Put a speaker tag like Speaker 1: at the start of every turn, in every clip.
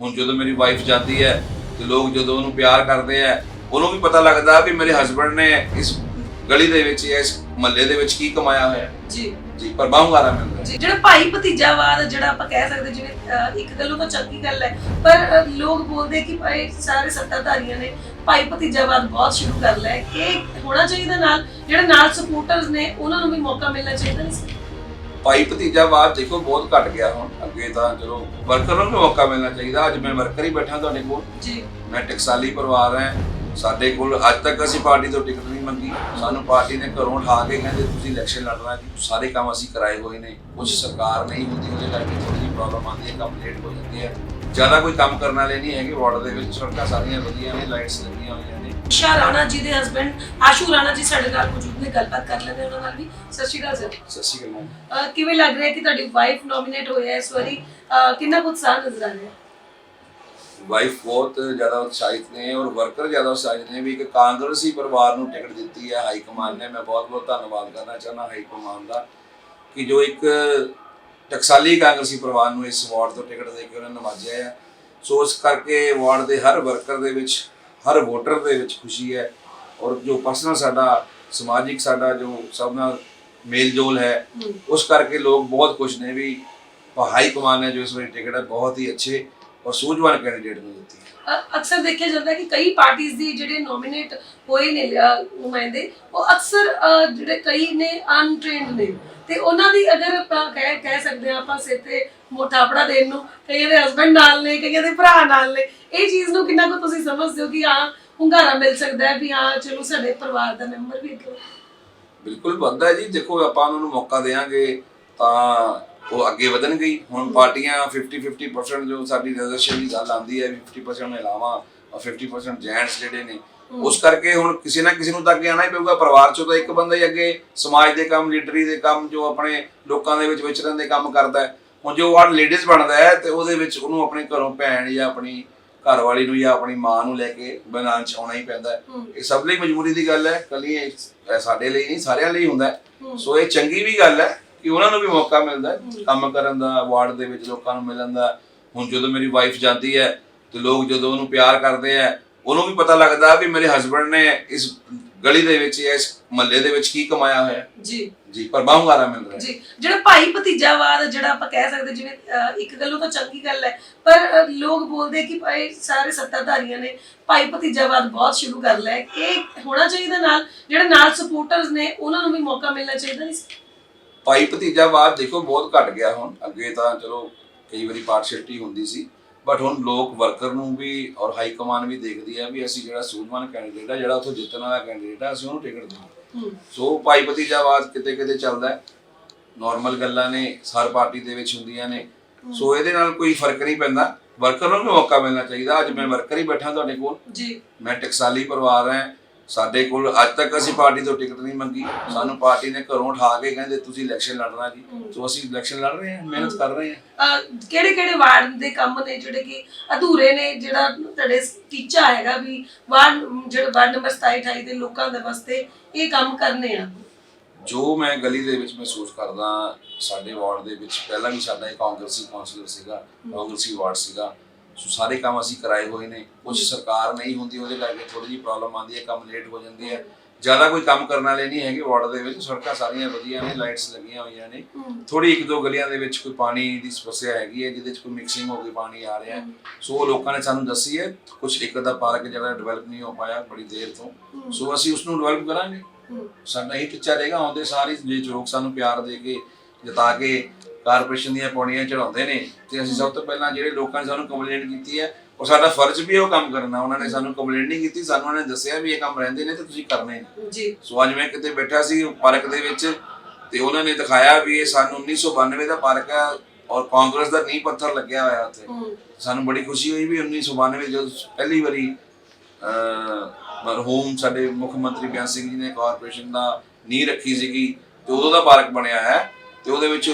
Speaker 1: ਹੁਣ ਜਦੋਂ ਮੇਰੀ ਵਾਈਫ ਜਾਂਦੀ ਹੈ ਤੇ ਲੋਕ ਜਦੋਂ ਉਹਨੂੰ ਪਿਆਰ ਕਰਦੇ ਆ ਉਹਨੂੰ ਵੀ ਪਤਾ ਲੱਗਦਾ ਵੀ ਮੇਰੇ ਹਸਬੰਡ ਨੇ ਇਸ ਗਲੀ ਦੇ ਵਿੱਚ ਇਸ ਮਹੱਲੇ ਦੇ ਵਿੱਚ ਕੀ ਕਮਾਇਆ ਹੋਇਆ।
Speaker 2: ਜੀ
Speaker 1: ਜੀ ਪਰ ਬਾਹੂੰਗਾਰਾ ਮਿਲਦਾ।
Speaker 2: ਜੀ ਜਿਹੜਾ ਭਾਈ ਭਤੀਜਾਵਾਦ ਜਿਹੜਾ ਆਪਾਂ ਕਹਿ ਸਕਦੇ ਜਿਵੇਂ ਅਹ, ਇੱਕ ਗੱਲੋਂ ਤਾਂ ਚੰਗੀ ਗੱਲ ਹੈ ਪਰ ਅਹ, ਲੋਕ ਬੋਲਦੇ ਕਿ ਭਾਈ ਸਾਰੇ ਸੱਤਾਧਾਰੀਆਂ ਨੇ ਭਾਈ ਭਤੀਜਾਵਾਦ ਬਹੁਤ ਸ਼ੁਰੂ ਕਰ ਲਿਆ ਹੈ ਕਿ ਹੋਣਾ ਚਾਹੀਦਾ ਨਾਲ ਜਿਹੜੇ ਨਾਲ ਸਪੋਰਟਰਸ ਨੇ ਉਹਨਾਂ ਨੂੰ ਵੀ ਮੌਕਾ ਮਿਲਣਾ ਚਾਹੀਦਾ ਸੀ
Speaker 1: ਭਾਈ ਭਤੀਜਾਵਾਦ ਦੇਖੋ ਬਹੁਤ ਘਟ ਗਿਆ ਹੁਣ। ਅੱਗੇ ਤਾਂ ਚਲੋ ਵਰਕਰ ਨੂੰ ਵੀ ਮੌਕਾ ਮਿਲਣਾ ਚਾਹੀਦਾ। ਅੱਜ ਮੈਂ ਵਰਕਰ ਹੀ ਬੈਠਾ ਤੁਹਾਡੇ ਕੋਲ।
Speaker 2: ਜੀ।
Speaker 1: ਮੈਂ ਟਕਸਾਲੀ ਪਰਿਵਾਰ ਹਾਂ। ਸਾਡੇ ਕੋਲ ਅੱਜ ਤੱਕ ਅਸੀਂ ਪਾਰਟੀ ਤੋਂ ਟਿਕਟ ਨਹੀਂ ਮੰਗੀ। ਸਾਨੂੰ ਪਾਰਟੀ ਨੇ ਘਰੋਂ ਉਠਾ ਕੇ ਕਹਿੰਦੇ ਤੁਸੀਂ ਇਲੈਕਸ਼ਨ ਲੜਨਾ ਜੀ। ਸਾਰੇ ਕੰਮ ਅਸੀਂ ਕਰਾਏ ਹੋਏ ਨੇ। ਕੁਝ ਸਰਕਾਰ ਨਹੀਂ ਹੁੰਦੀ ਉਹਦੇ ਕਰਕੇ ਥੋੜੀ ਜਿਹੀ ਪ੍ਰੋਬਲਮ ਆਉਂਦੀ ਹੈ ਕੰਮ ਲੇਟ ਹੋ ਜਾਂਦੀ ਹੈ ਜ਼ਿਆਦਾ ਕੋਈ ਕੰਮ ਕਰਨ ਵਾਲੇ ਨਹੀਂ ਹੈਗੇ ਵਾਰਡ ਦੇ ਵਿੱਚ ਸੜਕਾਂ ਸਾਰੀਆਂ ਵਧੀਆ ਨੇ ਲਾਈਟਸ ਲੱਗੀਆਂ ਹੋਈਆਂ ਨੇ।
Speaker 2: ਸ਼ਾਹ ਰਾਣਾ ਜੀ ਦੇ ਹਸਬੰਡ ਆਸ਼ੂ ਰਾਣਾ ਜੀ ਸਾਡੇ ਨਾਲ ਮੌਜੂਦ ਨੇ ਗੱਲਬਾਤ ਕਰ ਲੈਂਦੇ ਉਹਨਾਂ ਨਾਲ ਵੀ। ਸਤਿ ਸ਼੍ਰੀ ਅਕਾਲ ਸਰ।
Speaker 1: ਸਤਿ ਸ਼੍ਰੀ ਅਕਾਲ
Speaker 2: ਅਹ, ਕਿਵੇਂ ਲੱਗ ਰਿਹਾ ਕਿ ਤੁਹਾਡੀ ਵਾਈਫ ਨੋਮੀਨੇਟ ਹੋਈ ਹੈ ਇਸ ਵਾਰੀ? ਅਹ, ਕਿੰਨਾ ਕੁ ਉਤਸ਼ਾਹ ਨਜ਼ਰ ਆ ਰਿਹਾ? ਹੈ
Speaker 1: ਵਾਈਫ ਬਹੁਤ ਜ਼ਿਆਦਾ ਉਤਸ਼ਾਹਿਤ ਨੇ ਔਰ ਵਰਕਰ ਜ਼ਿਆਦਾ ਉਤਸ਼ਾਹਿਤ ਨੇ ਵੀ ਇੱਕ ਕਾਂਗਰਸੀ ਪਰਿਵਾਰ ਨੂੰ ਟਿਕਟ ਦਿੱਤੀ ਹੈ ਹਾਈ ਕਮਾਨ ਨੇ। ਮੈਂ ਬਹੁਤ ਬਹੁਤ ਧੰਨਵਾਦ ਕਰਨਾ ਚਾਹੁੰਦਾ ਹਾਈ ਕਮਾਨ ਦਾ ਕਿ ਜੋ ਇੱਕ ਟਕਸਾਲੀ ਕਾਂਗਰਸੀ ਪਰਿਵਾਰ ਨੂੰ ਇਸ ਵਾਰਡ ਤੋਂ ਟਿਕਟ ਦੇ ਕੇ ਉਹਨਾਂ ਨਵਾਜਿਆ ਹੈ ਸੋ ਇਸ ਕਰਕੇ ਵਾਰਡ ਦੇ ਹਰ ਵਰਕਰ ਦੇ ਵਿੱਚ ਹਰ ਵੋਟਰ ਦੇ ਵਿੱਚ ਖੁਸ਼ੀ ਹੈ ਔਰ ਜੋ ਪਰਸਨਲ ਸਾਡਾ ਸਮਾਜਿਕ ਸਾਡਾ ਜੋ ਸਭ ਨਾਲ ਮੇਲ ਜੋਲ ਹੈ। ਉਸ ਕਰਕੇ ਲੋਕ ਬਹੁਤ ਖੁਸ਼ ਨੇ ਵੀ ਹਾਈ ਕਮਾਨ ਨੇ ਜੋ ਇਸ ਵਾਰੀ ਟਿਕਟ ਹੈ ਬਹੁਤ ਹੀ ਅੱਛੇ ਔਰ ਸੂਝਵਾਨ ਕੈਂਡੀਡੇਟ ਨੂੰ ਦਿੱਤੀ।
Speaker 2: ਅਕਸਰ ਦੇਖਿਆ ਜਾਂਦਾ ਕਿ ਕਈ ਪਾਰਟੀਆਂ ਦੀ ਜਿਹੜੇ ਨੋਮੀਨੇਟ ਹੋਏ ਨੇ ਨੁਮਾਇੰਦੇ ਉਹ ਅਕਸਰ ਜਿਹੜੇ ਕਈ ਨੇ ਅਨਟ੍ਰੇਨਡ ਨੇ। ਤੇ ਉਹਨਾਂ ਦੀ ਅਗਰ ਆਪਾਂ ਕਹਿ ਕਹਿ ਸਕਦੇ ਹਾਂ ਆਪਾਂ ਸਿਰ ਤੇ ਮੋਟਾਪੜਾ ਦੇਣ ਨੂੰ ਕਈਆਂ ਦੇ ਹਸਬੰਡ ਨਾਲ ਨੇ ਕਈਆਂ ਦੇ ਭਰਾ ਨਾਲ ਨੇ ਇਹ ਚੀਜ਼ ਨੂੰ ਕਿੰਨਾ ਕੁ ਤੁਸੀਂ ਸਮਝਦੇ ਹੋ ਕਿ ਹਾਂ ਹੁੰਗਾਰਾ ਮਿਲ ਸਕਦਾ ਹੈ ਵੀ ਹਾਂ ਚਲੋ ਸਾਡੇ ਪਰਿਵਾਰ ਦਾ ਮੈਂਬਰ ਵੀ ਇੱਕ
Speaker 1: ਬਿਲਕੁਲ ਬੰਦਾ ਜੀ। ਦੇਖੋ ਆਪਾਂ ਉਹਨਾਂ ਨੂੰ ਮੌਕਾ ਦੇਵਾਂਗੇ ਤਾਂ ਉਹ ਅੱਗੇ ਵਧਣਗੇ ਹੀ। ਹੁਣ ਪਾਰਟੀਆਂ 50 50% ਜੋ ਸਾਡੀ ਰਿਜ਼ਰਵੇਸ਼ਨ ਦੀ ਗੱਲ ਆਉਂਦੀ ਹੈ ਵੀ 50% ਮਹਿਲਾਵਾਂ ਔਰ 50% ਜੈਂਟਸ ਜਿਹੜੇ ਨੇ ਉਸ ਕਰਕੇ ਹੁਣ ਕਿਸੇ ਨਾ ਕਿਸੇ ਨੂੰ ਤਾਂ ਅੱਗੇ ਆਣਾ ਹੀ ਪਊਗਾ। ਪਰਿਵਾਰ ਚੋਂ ਤਾਂ ਇੱਕ ਬੰਦਾ ਹੀ ਅੱਗੇ ਸਮਾਜ ਦੇ ਕੰਮ ਲੀਡਰੀ ਦੇ ਕੰਮ ਜੋ ਆਪਣੇ ਲੋਕਾਂ ਦੇ ਵਿੱਚ ਵਿਚਰਨ ਦੇ ਕੰਮ ਕਰਦਾ ਹੈ। ਹੁਣ ਜੋ ਵਾਰਡ ਲੇਡੀਜ਼ ਬਣਦਾ ਹੈ ਤੇ ਉਹਦੇ ਵਿੱਚ ਉਹਨੂੰ ਆਪਣੇ ਘਰੋਂ ਭੈਣ ਜਾਂ ਆਪਣੀ ਘਰ ਵਾਲੀ ਨੂੰ ਜਾਂ ਆਪਣੀ ਮਾਂ ਨੂੰ ਲੈ ਕੇ ਮੈਦਾਨ 'ਚ ਆਉਣਾ ਹੀ ਪੈਂਦਾ ਹੈ। ਇਹ ਸਭ ਲਈ ਮਜਬੂਰੀ ਦੀ ਗੱਲ ਹੈ। ਕੱਲੀ ਸਾਡੇ ਲਈ ਨਹੀਂ ਸਾਰਿਆਂ ਲਈ ਹੁੰਦਾ। ਸੋ ਇਹ ਚੰਗੀ ਵੀ ਗੱਲ ਹੈ। ਕਿ ਉਹਨਾਂ ਨੂੰ ਵੀ ਮੌਕਾ ਮਿਲਦਾ ਹੈ ਕੰਮ ਕਰਨ ਦਾ ਵਾਰਡ ਦੇ ਵਿੱਚ ਲੋਕਾਂ ਨੂੰ ਮਿਲਣ ਦਾ। ਹੁਣ ਜਦੋਂ ਮੇਰੀ ਵਾਈਫ ਜਾਂਦੀ ਹੈ ਤੇ ਲੋਕ ਜਦੋਂ ਉਹਨੂੰ ਪਿਆਰ ਕਰਦੇ ਆ ਉਹਨੂੰ ਵੀ ਪਤਾ ਲੱਗਦਾ ਵੀ ਮੇਰੇ ਹਸਬੰਡ ਨੇ ਇਸ ਗਲੀ ਦੇ ਵਿੱਚ ਇਸ ਮਹੱਲੇ ਦੇ ਵਿੱਚ ਕੀ ਕਮਾਇਆ ਹੋਇਆ। ਹੈ।
Speaker 2: ਜੀ।
Speaker 1: ਜੀ ਪਰ ਬਾਹੂੰਗਾਰਾ ਮਿਲ ਰਿਹਾ।
Speaker 2: ਜੀ। ਜਿਹੜਾ ਭਾਈ ਭਤੀਜਾਵਾਦ ਜਿਹੜਾ ਆਪਾਂ ਕਹਿ ਸਕਦੇ ਜਿਵੇਂ ਇੱਕ ਗੱਲੋਂ ਤਾਂ ਚੰਗੀ ਗੱਲ ਹੈ ਪਰ ਲੋਕ ਬੋਲਦੇ ਕਿ ਭਾਈ ਸਾਰੇ ਸੱਤਾਧਾਰੀਆਂ ਨੇ ਭਾਈ ਭਤੀਜਾਵਾਦ ਬਹੁਤ ਸ਼ੁਰੂ ਕਰ ਲਿਆ ਹੈ। ਕਿ ਹੋਣਾ ਚਾਹੀਦਾ ਨਾਲ ਜਿਹੜੇ ਨਾਲ ਸਪੋਰਟਰਸ ਨੇ ਉਹਨਾਂ ਨੂੰ ਵੀ ਮੌਕਾ ਮਿਲਣਾ ਚਾਹੀਦਾ ਨਹੀਂ
Speaker 1: ਭਾਈ ਭਤੀਜਾਵਾਦ ਦੇਖੋ ਬਹੁਤ ਘਟ ਗਿਆ ਹੁਣ। ਅੱਗੇ ਤਾਂ ਚਲੋ ਕਈ ਵਾਰੀ ਪਾਰਸ਼ੈਲਿਟੀ ਹੁੰਦੀ ਸੀ। ਬਟ ਹੁਣ ਲੋਕ ਵਰਕਰ ਨੂੰ ਵੀ ਔਰ ਹਾਈ ਕਮਾਨ ਵੀ ਦੇਖਦੀ ਹੈ ਵੀ ਅਸੀਂ ਜਿਹੜਾ ਸੂਝਵਾਨ ਕੈਂਡੀਡੇਟ ਆ ਜਿਹੜਾ ਉੱਥੋਂ ਜਿੱਤਣ ਵਾਲਾ ਕੈਂਡੀਡੇਟ ਆ ਅਸੀਂ ਉਹਨੂੰ ਟਿਕਟ ਦੇਵਾਂਗੇ। ਸੋ ਭਾਈ ਭਤੀਜਾਵਾਦ ਕਿਤੇ ਕਿਤੇ ਚੱਲਦਾ ਹੈ। ਨਾਰਮਲ ਗੱਲਾਂ ਨੇ ਹਰ ਪਾਰਟੀ ਦੇ ਵਿੱਚ ਹੁੰਦੀਆਂ ਨੇ। ਸੋ ਇਹਦੇ ਨਾਲ ਕੋਈ ਫ਼ਰਕ ਨਹੀਂ ਪੈਂਦਾ। ਵਰਕਰ ਨੂੰ ਵੀ ਮੌਕਾ ਮਿਲਣਾ ਚਾਹੀਦਾ। ਅੱਜ ਮੈਂ ਵਰਕਰ ਹੀ ਬੈਠਾ ਤੁਹਾਡੇ ਕੋਲ।
Speaker 2: ਜੀ।
Speaker 1: ਮੈਂ ਟਕਸਾਲੀ ਪਰਿਵਾਰ ਹਾਂ। ਸਾਡੇ ਕੋਲ ਅੱਜ ਤੱਕ ਅਸੀਂ ਪਾਰਟੀ ਤੋਂ ਟਿਕਟ ਨਹੀਂ ਮੰਗੀ। ਸਾਨੂੰ ਪਾਰਟੀ ਨੇ ਘਰੋਂ ਉਠਾ ਕੇ ਕਹਿੰਦੇ ਤੁਸੀਂ ਇਲੈਕਸ਼ਨ ਲੜਨਾ ਜੀ। ਸੋ ਅਸੀਂ ਇਲੈਕਸ਼ਨ ਲੜ ਰਹੇ ਹਾਂ ਮਿਹਨਤ ਕਰ ਰਹੇ ਹਾਂ।
Speaker 2: ਕਿਹੜੇ ਕਿਹੜੇ ਵਾਰਡ ਦੇ ਕੰਮ ਨੇ ਜਿਹੜੇ ਕਿ ਅਧੂਰੇ ਨੇ ਜਿਹੜਾ ਤੁਹਾਡੇ ਟੀਚਾ ਹੈਗਾ ਵੀ ਵਾਰਡ ਜਿਹੜਾ ਵਾਰਡ ਨੰਬਰ 27 28 ਦੇ ਲੋਕਾਂ ਦੇ ਵਾਸਤੇ ਇਹ ਕੰਮ ਕਰਨੇ ਆ?
Speaker 1: ਜੋ ਮੈਂ ਗਲੀ ਦੇ ਵਿੱਚ ਮਹਿਸੂਸ ਕਰਦਾ ਸਾਡੇ ਵਾਰਡ ਦੇ ਵਿੱਚ ਪਹਿਲਾਂ ਵੀ ਸਾਡਾ ਇੱਕ ਕਾਂਗਰਸੀ ਕਾਉਂਸਲਰ ਸੀਗਾ ਕਾਂਗਰਸੀ ਵਾਰਡ ਸੀਗਾ। ਸੋ ਸਾਰੇ ਕੰਮ ਅਸੀਂ ਕਰਾਏ ਹੋਏ ਨੇ। ਕੁਝ ਸਰਕਾਰ ਨਹੀਂ ਹੁੰਦੀ ਉਹਦੇ ਕਰਕੇ ਥੋੜੀ ਜਿਹੀ ਪ੍ਰੋਬਲਮ ਆਉਂਦੀ ਹੈ ਕੰਮ ਲੇਟ ਹੋ ਜਾਂਦੀ ਹੈ ਜ਼ਿਆਦਾ ਕੋਈ ਕੰਮ ਕਰਨ ਵਾਲੇ ਨਹੀਂ ਹੈਗੇ ਵਾਰਡ ਦੇ ਵਿੱਚ ਸੜਕਾਂ ਸਾਰੀਆਂ ਵਧੀਆ ਨੇ ਲਾਈਟਸ ਲੱਗੀਆਂ ਹੋਈਆਂ ਨੇ। ਥੋੜੀ ਇੱਕ ਦੋ ਗਲੀਆਂ ਦੇ ਵਿੱਚ ਕੋਈ ਪਾਣੀ ਦੀ ਸਮੱਸਿਆ ਹੈਗੀ ਹੈ ਜਿਹਦੇ ਵਿੱਚ ਕੋਈ ਮਿਕਸਿੰਗ ਹੋ ਕੇ ਪਾਣੀ ਆ ਰਿਹਾ ਸੋ ਲੋਕਾਂ ਨੇ ਸਾਨੂੰ ਦੱਸੀ ਹੈ ਕੁਝ ਇੱਕ ਅੱਧਾ ਪਾਰਕ ਜਿਹੜਾ ਡਿਵੈਲਪ ਨਹੀਂ ਹੋ ਪਾਇਆ ਬੜੀ ਦੇਰ ਤੋਂ। ਸੋ ਅਸੀਂ ਉਸ ਨੂੰ ਡਿਵੈਲਪ ਕਰਾਂਗੇ ਸਾਡਾ ਇਹ ਟੀਚਾ ਰਹੇਗਾ ਆਉਂਦੇ ਸਾਰੇ ਜੇ ਲੋਕ ਸਾਨੂੰ ਪਿਆਰ ਦੇ ਕੇ ਜਿਤਾ ਕੇ ਕਾਰਪੋਰੇਸ਼ਨ ਦੀਆਂ ਪੌੜੀਆਂ ਚੜਾਉਂਦੇ ਨੇ ਤੇ ਅਸੀਂ ਸਭ ਤੋਂ ਪਹਿਲਾਂ ਜਿਹੜੇ ਲੋਕਾਂ ਨੇ ਸਾਨੂੰ ਕੰਪਲੇਂਟ ਕੀਤੀ ਹੈ ਉਹ ਸਾਡਾ ਫਰਜ਼ ਵੀ ਹੈ ਉਹ ਕੰਮ ਕਰਨਾ ਉਹਨਾਂ ਨੇ ਸਾਨੂੰ ਕੰਪਲੇਂਟ ਨਹੀਂ ਕੀਤੀ ਸਾਨੂੰ ਉਹਨਾਂ ਨੇ ਦੱਸਿਆ ਵੀ ਇਹ ਕੰਮ ਰਹਿੰਦੇ ਨੇ ਤੇ ਤੁਸੀਂ ਕਰਨੇ ਨੇ।
Speaker 2: ਜੀ।
Speaker 1: ਸੋ ਅੱਜ ਮੈਂ ਕਿਤੇ ਬੈਠਾ ਸੀ ਪਾਰਕ ਦੇ ਵਿੱਚ ਤੇ ਉਹਨਾਂ ਨੇ ਦਿਖਾਇਆ ਵੀ ਇਹ ਸਾਨੂੰ 1992 ਦਾ ਪਾਰਕ ਹੈ ਔਰ ਕਾਂਗਰਸ ਦਾ ਨੀਂਹ ਪੱਥਰ ਲੱਗਿਆ ਹੋਇਆ ਉੱਥੇ। ਸਾਨੂੰ ਬੜੀ ਖੁਸ਼ੀ ਹੋਈ ਵੀ 1992 ਜਦੋਂ ਪਹਿਲੀ ਵਾਰੀ ਮਰਹੂਮ ਸਾਡੇ ਮੁੱਖ ਮੰਤਰੀ ਬਿਆਨ ਸਿੰਘ ਜੀ ਨੇ ਕਾਰਪੋਰੇਸ਼ਨ ਦਾ ਨੀਂਹ ਰੱਖੀ ਸੀਗੀ ਤੇ ਉਦੋਂ ਦਾ ਪਾਰਕ ਬਣਿਆ ਹੈ ਤੇ ਉਹਦੇ ਵਿੱਚ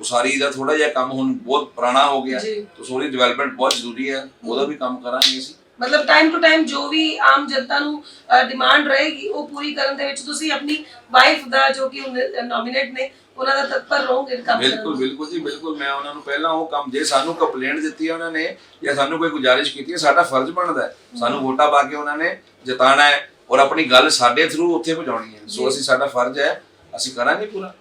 Speaker 1: ਉਸਾਰੀ ਦਾ ਥੋੜਾ ਜਿਹਾ ਕੰਮ ਹੁਣ ਬਹੁਤ ਪੁਰਾਣਾ ਹੋ ਗਿਆ।
Speaker 2: ਜੀ।
Speaker 1: ਤੇ ਸੋਰੀ ਡਿਵੈਲਪਮੈਂਟ ਬਹੁਤ ਜ਼ਰੂਰੀ ਹੈ। ਉਹਦਾ ਵੀ ਕੰਮ ਕਰਾਂਗੇ ਅਸੀਂ।
Speaker 2: ਮਤਲਬ ਟਾਈਮ ਟੂ ਟਾਈਮ ਜੋ ਵੀ ਆਮ ਜਨਤਾ ਨੂੰ ਡਿਮਾਂਡ ਰਹੇਗੀ ਉਹ ਪੂਰੀ ਕਰਨ ਦੇ ਵਿੱਚ ਤੁਸੀਂ ਆਪਣੀ ਵਾਈਫ ਦਾ ਜੋ ਕਿ ਨੋਮੀਨੇਟ ਨੇ ਉਹਨਾਂ ਦਾ ਤਤਪਰ ਰਹੋਗੇ ਕੰਮ ਕਰਨ
Speaker 1: ਬਿਲਕੁਲ ਬਿਲਕੁਲ ਜੀ ਬਿਲਕੁਲ। ਮੈਂ ਉਹਨਾਂ ਨੂੰ ਪਹਿਲਾਂ ਉਹ ਕੰਮ ਜੇ ਸਾਨੂੰ ਕੰਪਲੇਂਟ ਦਿੱਤੀ ਹੈ ਉਹਨਾਂ ਨੇ ਜਾਂ ਸਾਨੂੰ ਕੋਈ ਗੁਜ਼ਾਰਿਸ਼ ਕੀਤੀ ਹੈ ਸਾਡਾ ਫਰਜ਼ ਬਣਦਾ ਹੈ। ਸਾਨੂੰ ਵੋਟਾਂ ਪਾ ਕੇ ਉਹਨਾਂ ਨੇ ਜਿਤਾਣਾ ਹੈ ਔਰ ਆਪਣੀ ਗੱਲ ਸਾਡੇ ਥਰੂ ਉੱਥੇ ਪਹੁੰਚਾਉਣੀ ਹੈ। ਸੋ ਅਸੀਂ ਸਾਡਾ ਫਰਜ਼ ਹੈ ਅਸੀਂ ਕਰਾਂਗੇ ਪੂਰਾ।